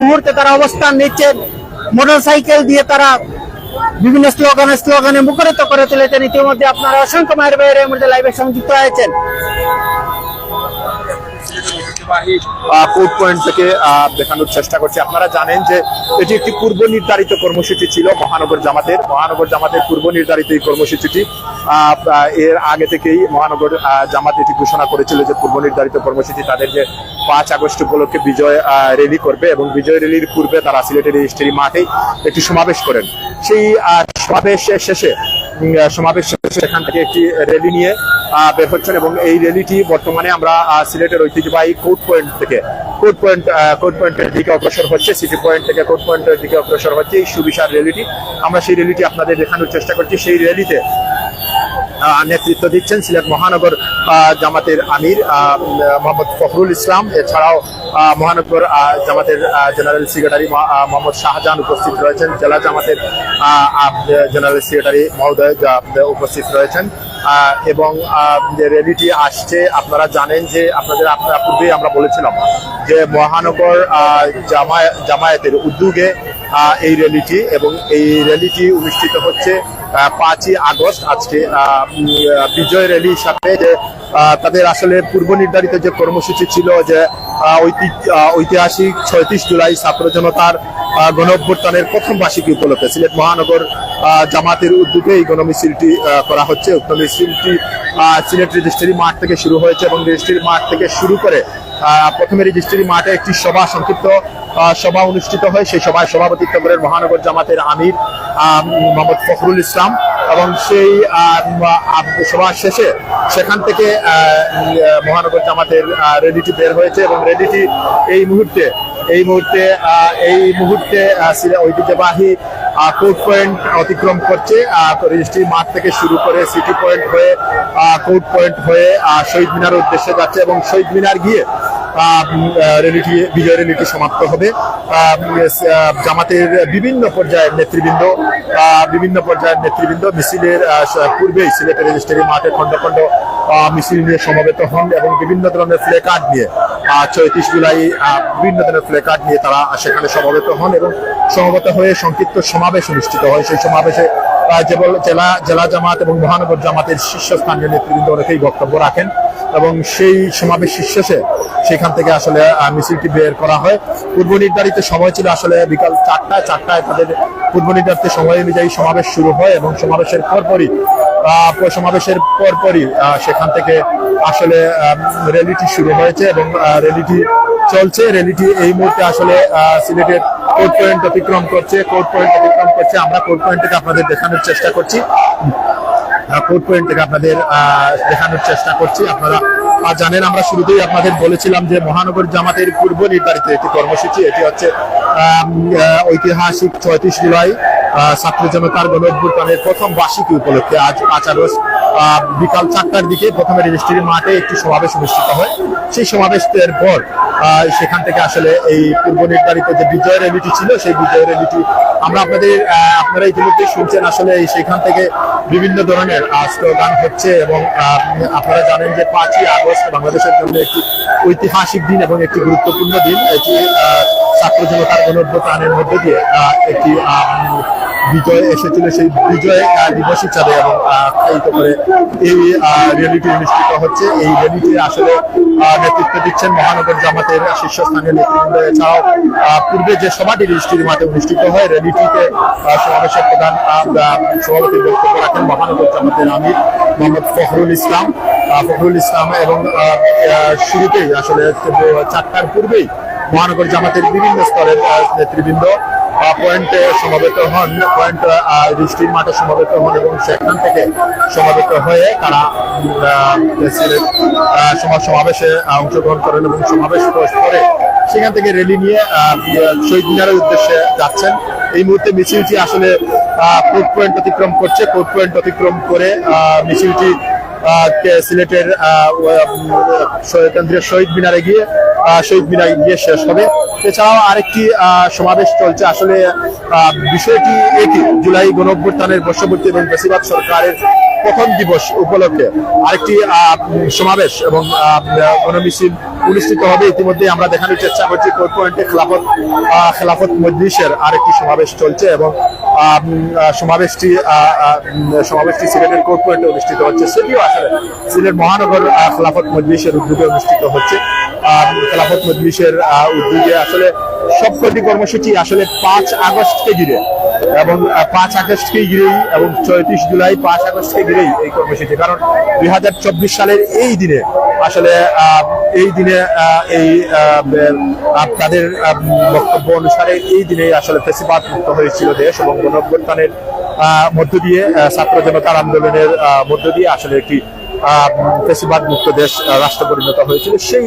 মুহূর্তে তারা অবস্থান নিচ্ছেন মোটরসাইকেল দিয়ে তারা বিভিন্ন স্লোগানে স্লোগানে মুখরিত করে তুলেছেন। ইতিমধ্যে আপনারা অসংখ্য মায়ের বাইরে মধ্যে লাইভে সংযুক্ত হয়েছেন। কোর্ট পয়েন্ট থেকে দেখানোর চেষ্টা করছি। আপনারা জানেন যে এটি একটি পূর্ব নির্ধারিত কর্মসূচি ছিল মহানগর জামাতের। মহানগর জামাতের পূর্ব নির্ধারিত এই কর্মসূচিটি এর আগে থেকেই মহানগর জামাত এটি ঘোষণা করেছিল যে পূর্ব নির্ধারিত কর্মসূচি তাদের যে পাঁচ আগস্ট উপলক্ষে বিজয় র্যালি করবে এবং বিজয় র্যালির পূর্বে তারা সিলেটের রেজিস্ট্রি মাঠে একটি সমাবেশ করেন। সেই আহ, সমাবেশের শেষে সমাবেশ সেখান থেকে একটি র্যালি নিয়ে বের হচ্ছেন এবং এই র্যালিটি বর্তমানে আমরা সিলেটের ঐতিহ্যবাহী কোর্ট পয়েন্ট থেকে কোর্ট পয়েন্ট কোর্ট পয়েন্টের দিকে অগ্রসর হচ্ছে সিটি পয়েন্ট থেকে কোর্ট পয়েন্টের দিকে অগ্রসর হচ্ছে এই সুবিশাল র্যালিটি আমরা সেই র্যালিটি আপনাদের দেখানোর চেষ্টা করছি। সেই র্যালিতে নেতৃত্ব দিচ্ছেন সিলেট মহানগর জামাতের আমির মোহাম্মদ ফখরুল ইসলাম। এছাড়াও মহানগর জামাতের জেনারেল সেক্রেটারি মহ- মোহাম্মদ শাহজাহান উপস্থিত রয়েছেন। জেলা জামাতের জেনারেল সেক্রেটারি মহোদয় উপস্থিত রয়েছেন। এবং র্যালিটি আসছে, আপনারা জানেন যে আপনাদের আপনারা পূর্বে আমরা বলেছিলাম যে মহানগর জামায়াতের উদ্যোগে এই র্যালিটি এবং এই র্যালিটি অনুষ্ঠিত হচ্ছে পাঁচই আগস্ট আজকে। বিজয় র্যালি হিসাবে যে তাদের আসলে পূর্ব নির্ধারিত যে কর্মসূচি ছিল যে ঐতিহাসিক ছয়ত্রিশ জুলাই ছাত্র জনতার আহ, গণ অভ্যুত্থানের প্রথম বার্ষিকী উপলক্ষে সিলেট মহানগর জামাতের উদ্যোগে এই গণমিছিলটি করা হচ্ছে। উক্ত মিছিলটি সিলেট রেজিস্ট্রি মাঠ থেকে শুরু হয়েছে এবং রেজিস্ট্রি মাঠ থেকে শুরু করে প্রথমে রেজিস্ট্রি মাঠে একটি সভা সংক্ষিপ্ত সভা অনুষ্ঠিত হয়। সেই সভায় সভাপতিত্ব করেন মহানগর জামাতের আমির মোহাম্মদ ফখরুল ইসলাম এবং সেই সভা শেষে সেখান থেকে মহানগর জামাতের রেডিটি বের হয়েছে এবং রেডিটি এই মুহূর্তে এই মুহূর্তে এই মুহূর্তে ঐতিহ্যবাহী কোর্ট পয়েন্ট অতিক্রম করছে। রেজিস্ট্রি মাঠ থেকে শুরু করে সিটি পয়েন্ট হয়ে কোর্ট পয়েন্ট হয়ে শহীদ মিনার উদ্দেশ্যে যাচ্ছে এবং শহীদ মিনার গিয়ে রেলিটি বিজয় রেলিটি সমাপ্ত হবে। জামাতের বিভিন্ন পর্যায়ের নেতৃবৃন্দ বিভিন্ন পর্যায়ের নেতৃবৃন্দ মিছিলের পূর্বেই সিলেটের রেজিস্ট্রি মাঠে খন্ড খন্ড আহ, মিছিল নিয়ে সমবেত হন এবং বিভিন্ন ধরনের ফ্লে কার্ড নিয়ে চৌত্রিশ জুলাই বিভিন্ন ধরনের ফ্লে কার্ড নিয়ে তারা সেখানে সমবেত হন এবং সমবেত হয়ে সংক্ষিপ্ত সমাবেশ অনুষ্ঠিত হয়। সেই সমাবেশে জেলা জেলা জামাত এবং মহানগর জামাতের শীর্ষস্থানীয় নেতৃবৃন্দ অনেকেই বক্তব্য রাখেন এবং সেই সমাবেশ শেষে সেখান থেকে আসলে মিছিলটি বের করা হয়। পূর্ব নির্ধারিত সময় ছিল আসলে বিকাল চারটায় চারটায় তাদের পূর্ব নির্ধারিত সময় অনুযায়ী সমাবেশ শুরু হয় এবং সমাবেশের পরপরই সমাবেশের পরপরই সেখান থেকে আসলে র্যালিটি শুরু হয়েছে এবং র্যালিটি চলছে। র্যালিটি এই মুহূর্তে আসলে সিলেটের কোর্ট পয়েন্ট অতিক্রম করছে কোর্ট পয়েন্ট অতিক্রম করছে। আমরা কোর্ট পয়েন্ট থেকে আপনাদের দেখানোর চেষ্টা করছি। কোর্ট পয়েন্ট থেকে আপনাদের দেখানোর চেষ্টা করছি। আপনারা আহ, জানেন আমরা শুরুতেই আপনাদের বলেছিলাম যে মহানগর জামাতের পূর্ব নির্ধারিত একটি কর্মসূচি এটি হচ্ছে ঐতিহাসিক ছয়ত্রিশ জুলাই ছাত্র জনতার গণ প্রথম বার্ষিকী উপলক্ষে আজ আহ, বিকাল চারটার দিকে প্রথমে রেজিস্ট্রি মাঠে একটি সমাবেশ অনুষ্ঠিত হয়। সেই সমাবেশের পর সেখান থেকে আসলে এই পূর্ব নির্ধারিত যে বিজয় র্যালিটি ছিল, সেই বিজয় র্যালিটি আমরা আপনাদের আপনারা ইতিমধ্যে শুনছেন আসলে সেখান থেকে বিভিন্ন ধরনের স্লোগান হচ্ছে এবং আপনারা জানেন যে পাঁচই আগস্ট বাংলাদেশের জন্য একটি ঐতিহাসিক দিন এবং একটি গুরুত্বপূর্ণ দিন। এটি ছাত্র জনতার গণঅভ্যুত্থানের মধ্যে দিয়ে একটি বিজয় এসেছিল সেই বিজয় দিবস হিসাবে এবং করে এই রিয়েলিটি অনুষ্ঠিত হচ্ছে। এই রিয়েলিটি আসলে নেতৃত্ব দিচ্ছেন মহানগর জামাতের শীর্ষস্থানীয় নেতৃবৃন্দ। এছাড়াও পূর্বে যে সভাটি রেজিস্ট্রির মাঠে অনুষ্ঠিত হয় র্যালিটিতে সমাবেশের প্রধান আহ, বক্তব্য রাখেন মহানগর জামাতের আমির মোহাম্মদ ফখরুল ইসলাম। ফখরুল ইসলাম এবং শুরুতেই আসলে চারটার পূর্বেই মহানগর জামাতের বিভিন্ন স্তরের নেতৃবৃন্দ পয়েন্টে সমাবেত হন পয়েন্ট আহ, মাঠে সমাবেত হন এবং সেখান থেকে সমাবেত হয়ে তারা সমাজ সমাবেশে অংশগ্রহণ করেন এবং সমাবেশ করে সেখান থেকে রেলি নিয়ে শহীদ মিনারের উদ্দেশ্যে যাচ্ছেন। এই মুহূর্তে মিছিলটি আসলে কোর্ট পয়েন্ট অতিক্রম করছে। কোর্ট পয়েন্ট অতিক্রম করে মিছিলটি সিলেটের কেন্দ্রীয় শহীদ মিনারে গিয়ে শহীদ মিনারে গিয়ে শেষ হবে। এছাড়াও আরেকটি সমাবেশ চলছে। আসলে বিষয়টি একই। জুলাই গণঅভ্যুত্থানের বর্ষবর্তী এবং বেশিরভাগ সরকারের প্রথম দিবস উপলক্ষে আরেকটি সমাবেশ এবং গণমিছিল অনুষ্ঠিত হবে। ইতিমধ্যে আমরা দেখানোর চেষ্টা করছি কোর্ট পয়েন্টে খেলাফত খেলাফত মজলিসের আরেকটি সমাবেশ চলছে এবং সমাবেশটি সমাবেশটি সিলেটের কোর্ট পয়েন্টে অনুষ্ঠিত হচ্ছে। সেটিও আসলে সিলেট মহানগর খেলাফত মজলিসের উদ্যোগে অনুষ্ঠিত হচ্ছে। খেলাফত মজলিসের উদ্যোগে আসলে সবকটি কর্মসূচি আসলে পাঁচ আগস্টকে ঘিরে এবং পাঁচ আগস্টকে ঘিরেই এবং চৌত্রিশ জুলাই পাঁচ আগস্টকে ঘিরেই এই কর্মসূচি। কারণ দুই হাজার চব্বিশ সালের এই দিনে আসলে এই দিনে এই তাদের বক্তব্য অনুসারে এই দিনে আসলে ফেসিবাদ মুক্ত হয়েছিল দেশ এবং গণঅভ্যুত্থানের মধ্য দিয়ে ছাত্র জনতার আন্দোলনের মধ্য দিয়ে আসলে একটি ফেসিবাদ মুক্ত দেশ রাষ্ট্র পরিণত হয়েছিল। সেই